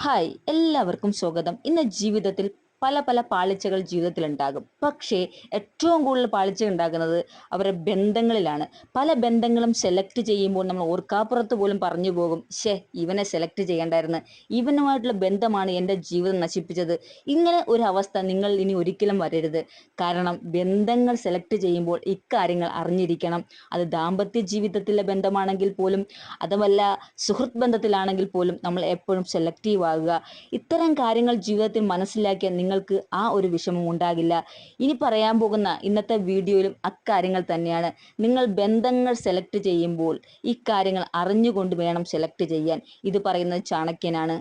Hi എല്ലാവർക്കും സ്വാഗതം. ഇന്ന് ജീവിതത്തിൽ പല പല പാളിച്ചകൾ ജീവിതത്തിൽ ഉണ്ടാകും പക്ഷേ ഏറ്റവും കൂടുതൽ പാളിച്ച ഉണ്ടാകുന്നത് അവരുടെ ബന്ധങ്ങളിലാണ്. പല ബന്ധങ്ങളും സെലക്ട് ചെയ്യുമ്പോൾ നമ്മൾ ഓർക്കാപ്പുറത്ത് പോലും പറഞ്ഞു പോകും ഷേ ഇവനെ സെലക്ട് ചെയ്യേണ്ടായിരുന്നു. ഇവനുമായിട്ടുള്ള ബന്ധമാണ് എന്റെ ജീവിതം നശിപ്പിച്ചത്. ഇങ്ങനെ ഒരു അവസ്ഥ നിങ്ങൾ ഇനി ഒരിക്കലും വരരുത്. കാരണം ബന്ധങ്ങൾ സെലക്ട് ചെയ്യുമ്പോൾ ഇക്കാര്യങ്ങൾ അറിഞ്ഞിരിക്കണം. അത് ദാമ്പത്യ ജീവിതത്തിലെ ബന്ധമാണെങ്കിൽ പോലും അതുമല്ല സുഹൃത്ത് ബന്ധത്തിലാണെങ്കിൽ പോലും നമ്മൾ എപ്പോഴും സെലക്റ്റീവ് ആകുക. ഇത്തരം കാര്യങ്ങൾ ജീവിതത്തിൽ മനസ്സിലാക്കിയ നിങ്ങൾക്ക് ആ ഒരു വിഷമം ഉണ്ടാകില്ല. ഇനി പറയാൻ പോകുന്ന ഇന്നത്തെ വീഡിയോയിലും അക്കാര്യങ്ങൾ തന്നെയാണ്. നിങ്ങൾ ബന്ധങ്ങൾ സെലക്ട് ചെയ്യുമ്പോൾ ഇക്കാര്യങ്ങൾ അറിഞ്ഞുകൊണ്ട് വേണം സെലക്ട് ചെയ്യാൻ. ഇത് പറയുന്നത് ചാണക്യനാണ്.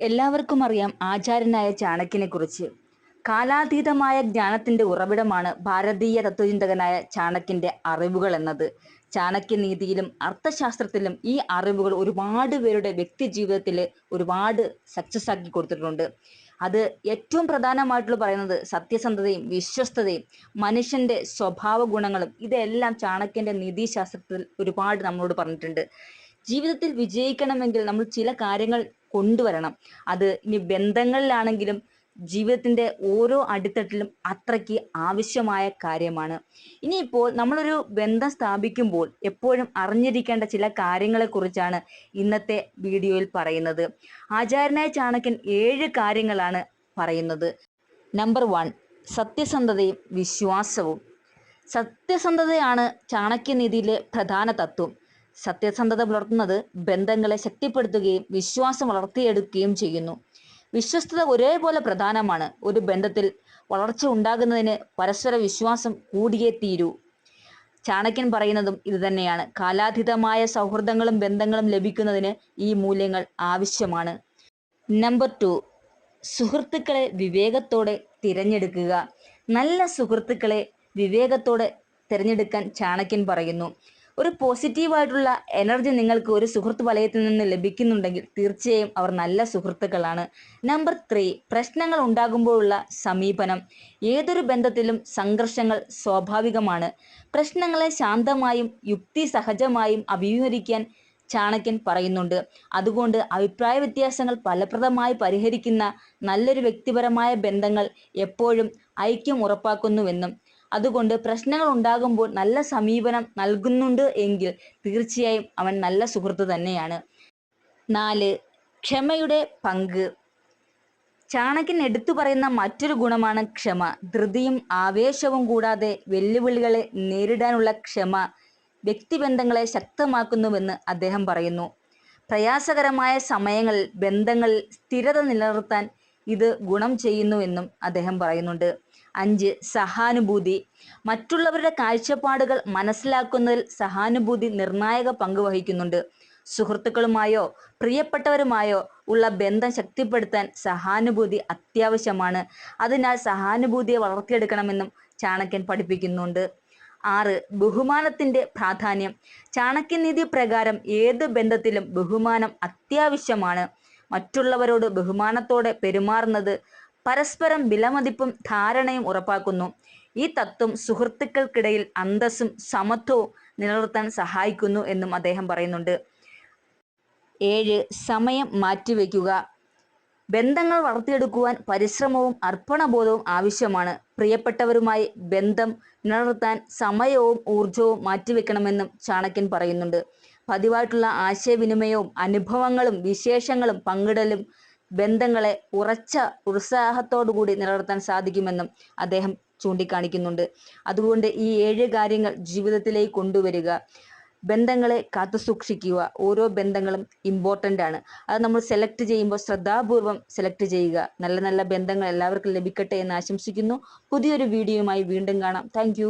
എല്ലാവർക്കും അറിയാം ആചാര്യനായ ചാണക്യനെ കുറിച്ച്. കാലാതീതമായ ജ്ഞാനത്തിന്റെ ഉറവിടമാണ് ഭാരതീയ തത്വചിന്തകനായ ചാണക്യന്റെ അറിവുകൾ എന്നത്. ചാണക്യനീതിയിലും അർത്ഥശാസ്ത്രത്തിലും ഈ അറിവുകൾ ഒരുപാട് പേരുടെ വ്യക്തി ജീവിതത്തിൽ ഒരുപാട് സക്സസ് ആക്കി കൊടുത്തിട്ടുണ്ട്. അത് ഏറ്റവും പ്രധാനമായിട്ടുള്ള പറയുന്നത് സത്യസന്ധതയും വിശ്വസ്തതയും മനുഷ്യന്റെ സ്വഭാവ ഗുണങ്ങളും ഇതെല്ലാം ചാണക്യന്റെ നീതിശാസ്ത്രത്തിൽ ഒരുപാട് നമ്മളോട് പറഞ്ഞിട്ടുണ്ട്. ജീവിതത്തിൽ വിജയിക്കണമെങ്കിൽ നമ്മൾ ചില കാര്യങ്ങൾ കൊണ്ടുവരണം. അത് ഇനി ബന്ധങ്ങളിലാണെങ്കിലും ജീവിതത്തിന്റെ ഓരോ അടിത്തട്ടിലും അത്രയ്ക്ക് ആവശ്യമായ കാര്യമാണ്. ഇനിയിപ്പോൾ നമ്മളൊരു ബന്ധം സ്ഥാപിക്കുമ്പോൾ എപ്പോഴും അറിഞ്ഞിരിക്കേണ്ട ചില കാര്യങ്ങളെക്കുറിച്ചാണ് ഇന്നത്തെ വീഡിയോയിൽ പറയുന്നത്. ആചാര്യനായ ചാണക്യൻ ഏഴ് കാര്യങ്ങളാണ് പറയുന്നത്. നമ്പർ വൺ സത്യസന്ധതയും വിശ്വാസവും. സത്യസന്ധതയാണ് ചാണക്യനീതിയിലെ പ്രധാന തത്വം. സത്യസന്ധത പുലർത്തുന്നത് ബന്ധങ്ങളെ ശക്തിപ്പെടുത്തുകയും വിശ്വാസം വളർത്തിയെടുക്കുകയും ചെയ്യുന്നു. വിശ്വസ്തത ഒരേപോലെ പ്രധാനമാണ് ഒരു ബന്ധത്തിൽ വളർച്ച ഉണ്ടാകുന്നതിന് പരസ്പര വിശ്വാസം കൂടിയേ തീരൂ. ചാണക്യൻ പറയുന്നതും ഇതുതന്നെയാണ്. കാലാതീതമായ സൗഹൃദങ്ങളും ബന്ധങ്ങളും ലഭിക്കുന്നതിന് ഈ മൂല്യങ്ങൾ ആവശ്യമാണ്. നമ്പർ ടു സുഹൃത്തുക്കളെ വിവേകത്തോടെ തിരഞ്ഞെടുക്കുക. നല്ല സുഹൃത്തുക്കളെ വിവേകത്തോടെ തിരഞ്ഞെടുക്കാൻ ചാണക്യൻ പറയുന്നു. ഒരു പോസിറ്റീവായിട്ടുള്ള എനർജി നിങ്ങൾക്ക് ഒരു സുഹൃത്ത് വലയത്തിൽ നിന്ന് ലഭിക്കുന്നുണ്ടെങ്കിൽ തീർച്ചയായും അവർ നല്ല സുഹൃത്തുക്കളാണ്. നമ്പർ ത്രീ പ്രശ്നങ്ങൾ ഉണ്ടാകുമ്പോഴുള്ള സമീപനം. ഏതൊരു ബന്ധത്തിലും സംഘർഷങ്ങൾ സ്വാഭാവികമാണ്. പ്രശ്നങ്ങളെ ശാന്തമായും യുക്തി സഹജമായും അഭിമുഖീകരിക്കാൻ ചാണക്യൻ പറയുന്നുണ്ട്. അതുകൊണ്ട് അഭിപ്രായ വ്യത്യാസങ്ങൾ ഫലപ്രദമായി പരിഹരിക്കുന്ന നല്ലൊരു വ്യക്തിപരമായ ബന്ധങ്ങൾ എപ്പോഴും ഐക്യം ഉറപ്പാക്കുന്നുവെന്നും അതുകൊണ്ട് പ്രശ്നങ്ങൾ ഉണ്ടാകുമ്പോൾ നല്ല സമീപനം നൽകുന്നുണ്ട് എങ്കിൽ തീർച്ചയായും അവൻ നല്ല സുഹൃത്ത് തന്നെയാണ്. നാല് ക്ഷമയുടെ പങ്ക്. ചാണക്യൻ എടുത്തു പറയുന്ന മറ്റൊരു ഗുണമാണ് ക്ഷമ. ധൃതിയും ആവേശവും കൂടാതെ വെല്ലുവിളികളെ നേരിടാനുള്ള ക്ഷമ വ്യക്തിബന്ധങ്ങളെ ശക്തമാക്കുന്നുവെന്ന് അദ്ദേഹം പറയുന്നു. പ്രയാസകരമായ സമയങ്ങളിൽ ബന്ധങ്ങളിൽ സ്ഥിരത നിലനിർത്താൻ ഇത് ഗുണം ചെയ്യുന്നു എന്നും അദ്ദേഹം പറയുന്നുണ്ട്. അഞ്ച് സഹാനുഭൂതി. മറ്റുള്ളവരുടെ കാഴ്ചപ്പാടുകൾ മനസ്സിലാക്കുന്നതിൽ സഹാനുഭൂതി നിർണായക പങ്ക് വഹിക്കുന്നുണ്ട്. സുഹൃത്തുക്കളുമായോ പ്രിയപ്പെട്ടവരുമായോ ഉള്ള ബന്ധം ശക്തിപ്പെടുത്താൻ സഹാനുഭൂതി അത്യാവശ്യമാണ്. അതിനാൽ സഹാനുഭൂതിയെ വളർത്തിയെടുക്കണമെന്നും ചാണക്യൻ പഠിപ്പിക്കുന്നുണ്ട്. ആറ് ബഹുമാനത്തിന്റെ പ്രാധാന്യം. ചാണക്യനീതി പ്രകാരം ഏത് ബന്ധത്തിലും ബഹുമാനം അത്യാവശ്യമാണ്. മറ്റുള്ളവരോട് ബഹുമാനത്തോടെ പെരുമാറുന്നത് പരസ്പരം വിലമതിപ്പും ധാരണയും ഉറപ്പാക്കുന്നു. ഈ തത്വം സുഹൃത്തുക്കൾക്കിടയിൽ അന്തസ്സും സമത്വവും നിലനിർത്താൻ സഹായിക്കുന്നു എന്നും അദ്ദേഹം പറയുന്നുണ്ട്. ഏഴ് സമയം മാറ്റിവെക്കുക ബന്ധങ്ങൾ വളർത്തിയെടുക്കുവാൻ പരിശ്രമവും അർപ്പണബോധവും ആവശ്യമാണ്. പ്രിയപ്പെട്ടവരുമായി ബന്ധം നിലനിർത്താൻ സമയവും ഊർജവും മാറ്റിവെക്കണമെന്നും ചാണക്യൻ പറയുന്നുണ്ട്. പതിവായിട്ടുള്ള ആശയവിനിമയവും അനുഭവങ്ങളും വിശേഷങ്ങളും പങ്കിടലും ബന്ധങ്ങളെ ഉറച്ച ഉത്സാഹത്തോടുകൂടി നിലനിർത്താൻ സാധിക്കുമെന്നും അദ്ദേഹം ചൂണ്ടിക്കാണിക്കുന്നുണ്ട്. അതുകൊണ്ട് ഈ ഏഴ് കാര്യങ്ങൾ ജീവിതത്തിലേക്ക് കൊണ്ടുവരിക ബന്ധങ്ങളെ കാത്തു സൂക്ഷിക്കുക ഓരോ ബന്ധങ്ങളും ഇമ്പോർട്ടന്റ് ആണ്. അത് നമ്മൾ സെലക്ട് ചെയ്യുമ്പോൾ ശ്രദ്ധാപൂർവം സെലക്ട് ചെയ്യുക. നല്ല നല്ല ബന്ധങ്ങൾ എല്ലാവർക്കും ലഭിക്കട്ടെ എന്ന് ആശംസിക്കുന്നു. പുതിയൊരു വീഡിയോയുമായി വീണ്ടും കാണാം. താങ്ക്